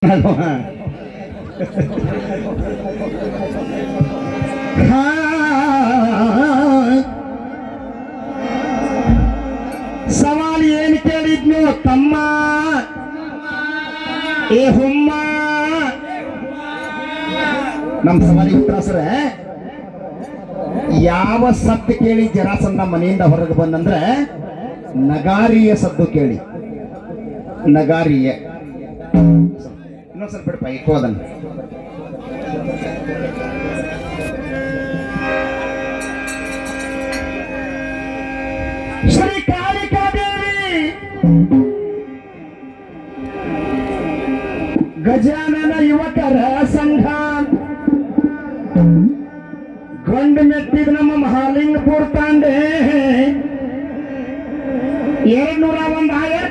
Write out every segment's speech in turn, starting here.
ಸವಾಲ್ ಏನ್ ಕೇಳಿದ್ನು ತಮ್ಮ. ಏ ಹುಮ್ಮ. ನಮ್ಮ ಸವಾಲಿ ಉತ್ತರ ಸರ, ಯಾವ ಸತ್ತು ಕೇಳಿ ಜರಾಸಂದ ಮನೆಯಿಂದ ಹೊರಗೆ ಬಂದಂದ್ರೆ ನಗಾರಿಯ ಸದ್ದು ಕೇಳಿ. ನಗಾರಿಯ. ಇನ್ನೊಂದ್ ಸ್ವಲ್ಪ ಬಿಡಪ್ಪ ಇಕ್ಕೋದನ್ನ ಶ್ರೀ ಕಾಳಿಕಾದೇವಿ ಗಜಾನನ ಯುವಕರ ಸಂಘ ಗಂಡು ಮೆಟ್ಟಿದ ನಮ್ಮ ಮಹಾಲಿಂಗಪುರ ತಾಂಡೆ ಎರಡ್ನೂರ ಒಂದು ಆಯರ್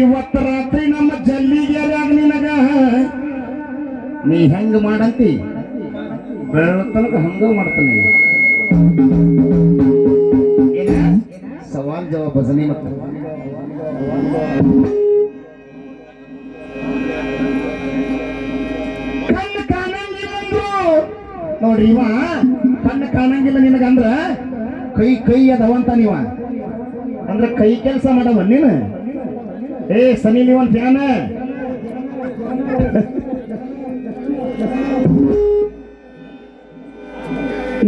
ಇವತ್ತು ರಾತ್ರಿ ನಮ್ಮ ಜಲ್ಲಿಗೆ ನಿನಗ? ನೀ ಹೆಂಗ ಮಾಡಂತಿ? ಬೆಳತನಕ ಹಂಗ ಮಾಡ್ತಾನೆ? ಸವಾಲ್ ಜವಾಬ್ ಭಜನೆ ಮತ್ತೆ. ಕಣ್ಣು ಕಾಣಂಗಿಲ್ಲ ಅಂದ್ರು. ನೋಡ್ರಿ ಇವ ಕಣ್ಣು ಕಾಣಂಗಿಲ್ಲ ನಿನಗಂದ್ರ ಕೈ ಕೈ ಅದವಂತ ನೀವ. ಅಂದ್ರ ಕೈ ಕೆಲಸ ಮಾಡವ ನೀನು? ಏ ಸನಿ ನೀವನ್ ಫ್ಯಾನ.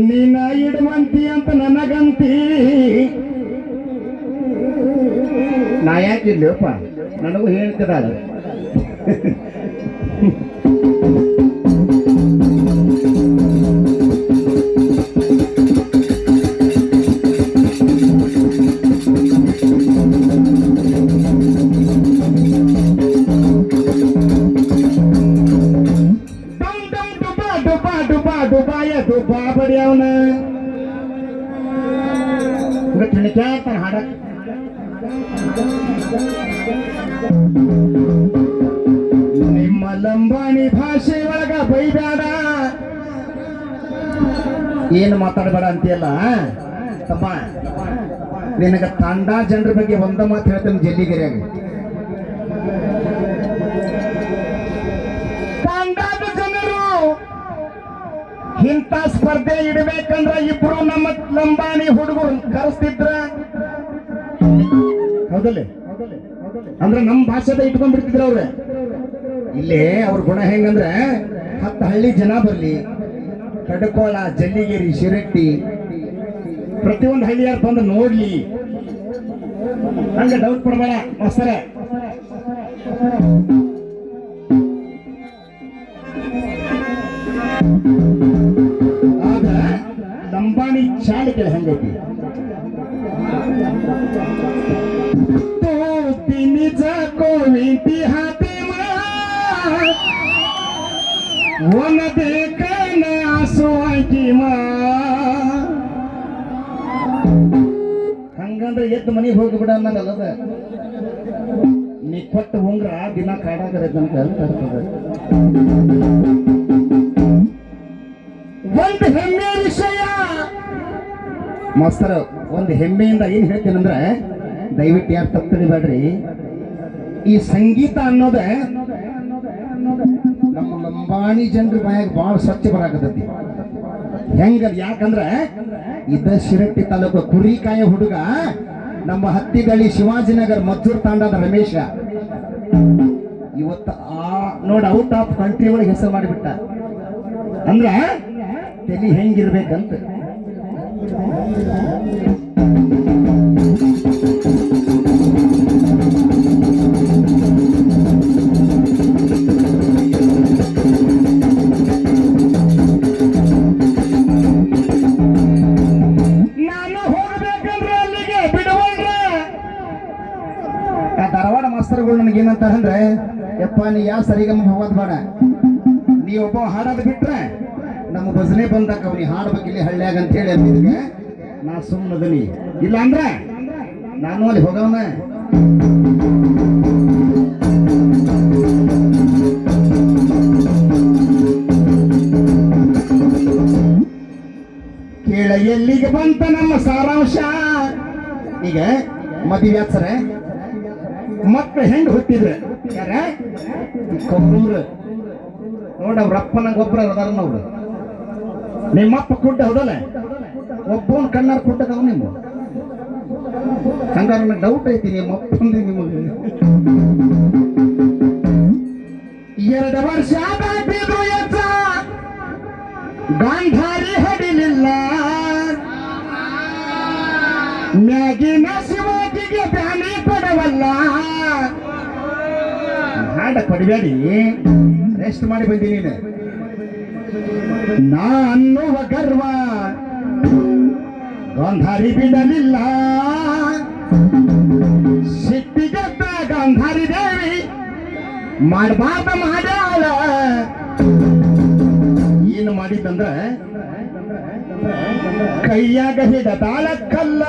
ನೀನ ಇಡುವಂತಿ ಅಂತ ನನಗಂತಿ. ನಾ ಯಾಕಿಲ್ಲಪ್ಪ ನನಗೂ ಹೇಳ್ತಿದ್ದಾಳೆ. ಹಾಡಕ್ ನಿಮ್ಮ ಲಂಬಾಣಿ ಭಾಷೆ ಒಳಗ ಬೈಬೇಡ ಏನು ಮಾತಾಡಬೇಡ ಅಂತೀಯಲ್ಲ ತಮ್ಮ, ನಿನಗ ತಂಡ ಜನರ ಬಗ್ಗೆ ಒಂದ ಮಾತು ಹೇಳ್ತೇನೆ ಜಲ್ಲಿಗೆರೆಯಾಗ. ಇಂಥ ಸ್ಪರ್ಧೆ ಇಡಬೇಕಂದ್ರ ಇಬ್ರು ನಮ್ಮ ಲಂಬಾಣಿ ಹುಡುಗರು ಕರೆಸ್ತಿದ್ರ? ಹೌದಲ್ಲೇ? ಅಂದ್ರೆ ನಮ್ಮ ಭಾಷೆದ ಇಟ್ಕೊಂಡ್ಬಿಡ್ತಿದ್ರ ಅವ್ರ? ಇಲ್ಲಿ ಅವ್ರ ಗುಣ ಹೆಂಗಂದ್ರೆ ಹತ್ತು ಹಳ್ಳಿ ಜನ ಬರ್ಲಿ, ಕಡಕೋಳ, ಜಲ್ಲಿಗಿರಿ, ಶಿರಟ್ಟಿ, ಪ್ರತಿಯೊಂದು ಹಳ್ಳಿಯಾರ್ ಬಂದು ನೋಡ್ಲಿ. ಹಂಗ ಡೌಟ್ ಪಡಬೇಡ, ಮಾಸ್ತರ. ಆಗ ಶಾಲೆ ಕೆಳ ಹಂಗೈತಿ ಕೋವಿಂತಿ ಹಾತಿಮ ಒನದೆ ಕನಸುವಾಗಿಮ ಹಂಗಂದ್ರೆ ಎದ್ದು ಮನೆಗೆ ಹೋಗಿಬಿಡ ಅನ್ನಂಗಲ್ಲದ ನೀ ಕೊಟ್ಟ ಉಂಗ್ರ ದಿನ ಕಾಡಾಗರೆ ಅಂತ ಹೇಳ್ತದೆ ಒಂದು ಹೆಮ್ಮೆ ವಿಷಯ. ಮಾಸ್ತರ, ಒಂದು ಹೆಮ್ಮೆಯಿಂದ ಏನು ಹೇಳ್ತೇನೆಂದ್ರೆ ದಯವಿಟ್ಟು ಯಾರು ತಪ್ಪು ತಿಳಿಬೇಡ್ರಿ. ಈ ಸಂಗೀತ ಅನ್ನೋದ ನಮ್ಮ ಲಂಬಾಣಿ ಜನರ ಬಾಯಾಗ ಬಹಳ ಸ್ವಚ್ಛ ಬರಾಕತೈತಿ ಹೆಂಗ ಯಾಕಂದ್ರೆ ಇದ್ದ ಶಿರಟ್ಟಿ ತಾಲೂಕು ಕುರಿಕಾಯ ಹುಡುಗ, ನಮ್ಮ ಹತ್ತಿಗಳಿ ಶಿವಾಜಿನಗರ್ ಮದ್ದೂರ್ ತಾಂಡದ ರಮೇಶ. ಇವತ್ತು ಆ ನೋಡಿ ಔಟ್ ಆಫ್ ಕಂಟ್ರಿ ಒಳಗೆ ಹೆಸರು ಮಾಡಿಬಿಟ್ಟ. ಅಂದ್ರೆ, ತಲೆ ಹೆಂಗಿರ್ಬೇಕಂತ. ಧಾರವಾಡ ಮಾಸ್ತರ್ಗಳು ನನಗೆ ಏನಂತಾರೆ ಅಂದ್ರೆ ಯಪ್ಪ, ನೀ ಯಾವ ಸರಿಗಮ್ಮ ಹೋಗೋದ್ ಬೇಡ. ನೀ ಒಬ್ಬ ಹಾಡೋದು ಬಿಟ್ರೆ ನಮ್ಮ ಭಜನೆ ಬಂದಾಗ ಅವನಿಗೆ ಹಾಡ್ಬೇಕು ಇಲ್ಲಿ ಹಳ್ಳಿಯಾಗ ಅಂತ ಹೇಳಿ ಅಂದಿದ್ಗೆ ನಾ ಸುಮ್ಮನದನಿ ಇಲ್ಲ ಅಂದ್ರೆ ನಾನು ಅಲ್ಲಿ ಹೋಗವನ. ಕೇಳ ಎಲ್ಲಿಗೆ ಬಂತ ನಮ್ಮ ಸಾರಾಂಶ? ಈಗ ಮದುವೆ ಸರ. ಮತ್ತೆ ಹೆಂಗ್ ಹುಟ್ಟಿದ್ರೆ? ಯಾರ? ಕೊಬ್ಬರು ನೋಡ ಅವ್ರ ಗೊಬ್ಬರ ಅದಾರ ನೋಡು ನಿಮ್ಮಪ್ಪ ಕುಡ್ಡ ಹೌದಲ್ಲ? ಒಬ್ಬನ ಕಣ್ಣಾರ ಕುಟ್ಟದವ ನಿಮ್ಮ ಹಂಗಾರ ನನಗೆ ಡೌಟ್ ಐತಿ ನಿಮ್ಮ ಅಪ್ಪಂದು ನಿಮಗೆ. ಎರಡು ವರ್ಷ ಗಾಂಧಾರಿ ಹಡಿಲಿಲ್ಲ ಮ್ಯಾಗಿನ ಶಿವಾಜಿಗೆ ಬ್ಯಾನಿ ಕೊಡವಲ್ಲ. ಹಾಡ ಕೊಡಬೇಡಿ ರೆಸ್ಟ್ ಮಾಡಿ ಬಂದಿ ನೀನು. ನಾ ಅನ್ನುವ ಗರ್ವ. ಗಾಂಧಾರಿ ಬಿಡಲಿಲ್ಲ. ಸಿಟ್ಟಿಗೆದ್ದ ಗಾಂಧಾರಿ ದೇವಿ ಮಾಡಬಾರ್ದ ಮಾಡ್ಯಾಳ ಏನು ಮಾಡಿದಂದ್ರ ಕೈಯಾಗ ಹಿಡದಾಳ ಕಲ್ಲ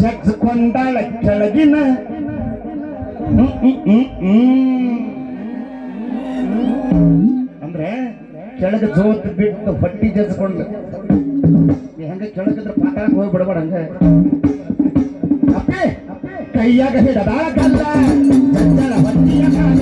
ಸೆಕ್ಸ್ಕೊಂಡಾಳ ಕೆಳಗಿನ. ಅಂದ್ರೆ ಕೆಳಗ ಜೋತ್ ಬಿಟ್ಟು ಹೊಟ್ಟಿ ಜಜ್ಕೊಂಡು ನೀ ಹಂಗ ಕೆಳಗಿದ್ರ ಪಾತಾಳಕ್ ಹೋಗಿ ಬಿಡಬೇಡ ಹಂಗ. ಕೈಯಾಗ ಹಿಡದಾಳ ಕಲ್ಲ ಹೊಟ್ಟಿಯ ಮ್ಯಾಲ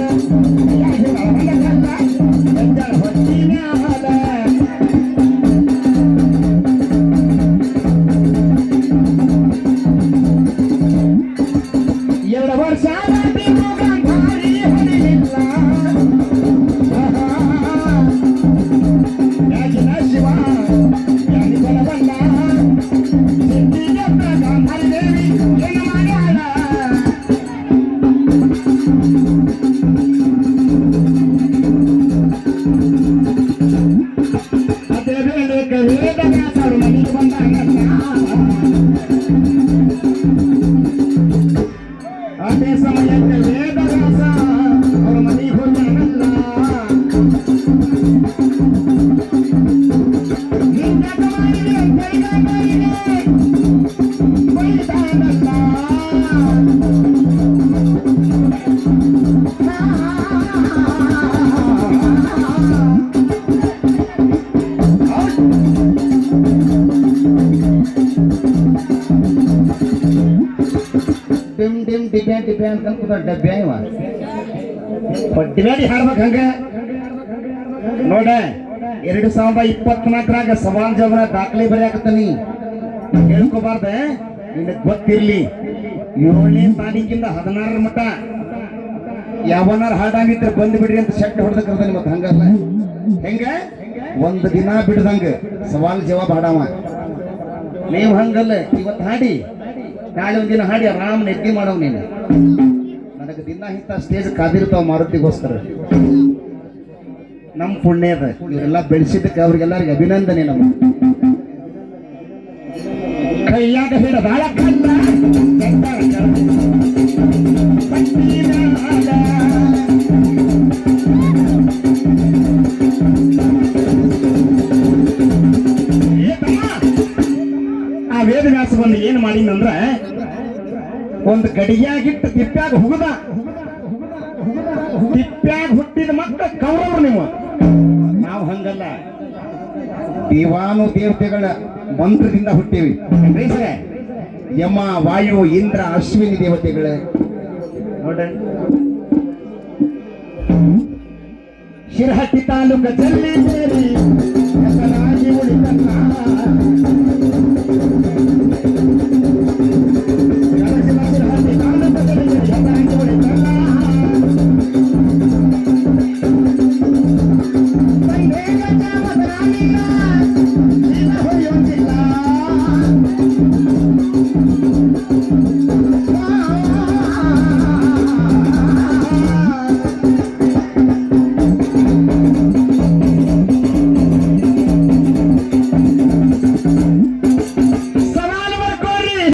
ಡಿಮ್ ಡಿಬ್ಯಾ ಡಿಬ್ಯಾ ಅಂತ ಕೂತ ಡಬ್ಬ್ಯಾ ಇವ. ಹೊಟ್ಟಿಬೇಡಿ ಹಾಡ್ಬೇಕು ಹಂಗ? ನೋಡ, ಎರಡು ಸಾವಿರದ ಇಪ್ಪತ್ನಾಲ್ಕರಾಗ ಸವಾಲ್ ಜವರ ದಾಖಲೆ ಬರೆಯಾಕತ್ತಾನಿ. ಹೇಳ್ಕೋಬಾರ್ದ ನಿನಗ್ ಗೊತ್ತಿರ್ಲಿ. ಏಳನೇ ತಾರೀಕಿಂದ ಹದಿನಾರರ ಮಟ್ಟ ಯಾವನಾರ ಹಾಡಾಗಿದ್ರೆ ಬಂದು ಬಿಡ್ರಿ ಅಂತ ಶೆಟ್ ಹೊಡೆದ ಕರ್ದಾನಿ ಮತ್ತೆ ಹಂಗಲ್ಲ ಹೆಂಗ? ಒಂದು ದಿನ ಬಿಡ್ದಂಗ ಸವಾಲ್ ಜವಾಬ್ ಹಾಡಾವ. ನೀವು ಹಂಗಲ್ಲ ಇವತ್ತು ಹಾಡಿ. ನಾಳೆ ಒಂದಿನ ಹಾಡಿ ಆರಾಮ್ ನೆಗ್ಗಿ ಮಾಡವ್ ನೀನು. ನನಗೆ ದಿನ ಹಿಂತ ಸ್ಟೇಜ್ ಕಾದಿರ್ತಾವ ಮಾರುತಿಗೋಸ್ಕರ. ನಮ್ಮ ಅದ, ಇವರೆಲ್ಲ ಬೆಳೆಸಿದ್ದಕ್ಕೆ ಅವ್ರಿಗೆಲ್ಲರಿಗೆ ಅಭಿನಂದನೆ ನಮ್ಮ ಕೈಯಾಗ ಹಿಡ ಬಾಳ ಕಲ್ಲ ಜಗ್ಗಾಳ ಕೆಳಗೆ. ಪಟ್ಟಿನ ಹಾಡ. ಏ ತಮ್ಮ, ಆ ವೇದವ್ಯಾಸ ಬಂದು ಏನ್ ಮಾಡಿನಂದ್ರ ಒಂದು ಗಡಿಯಾಗಿಟ್ಟು ತಿಪ್ಪ್ಯಾಗ ಹುಗುದ ತಿಪ್ಪ್ಯಾಗ ಹುಟ್ಟಿದ ಮಕ್ಕ ಕೌರವ್ರು ನೀವು ನಾವು ಹಂಗಲ್ಲ ದೇವಾನು ದೇವತೆಗಳ ಮಂತ್ರದಿಂದ ಹುಟ್ಟಿವಿ? ಯಮ ವಾಯು ಇಂದ್ರ ಅಶ್ವಿನಿ ದೇವತೆಗಳೇ. ನೋಡ ಶಿರಹಟ್ಟಿ ತಾಲೂಕ ಜಲ್ಲಿ ಹೆಸರಾಗಿ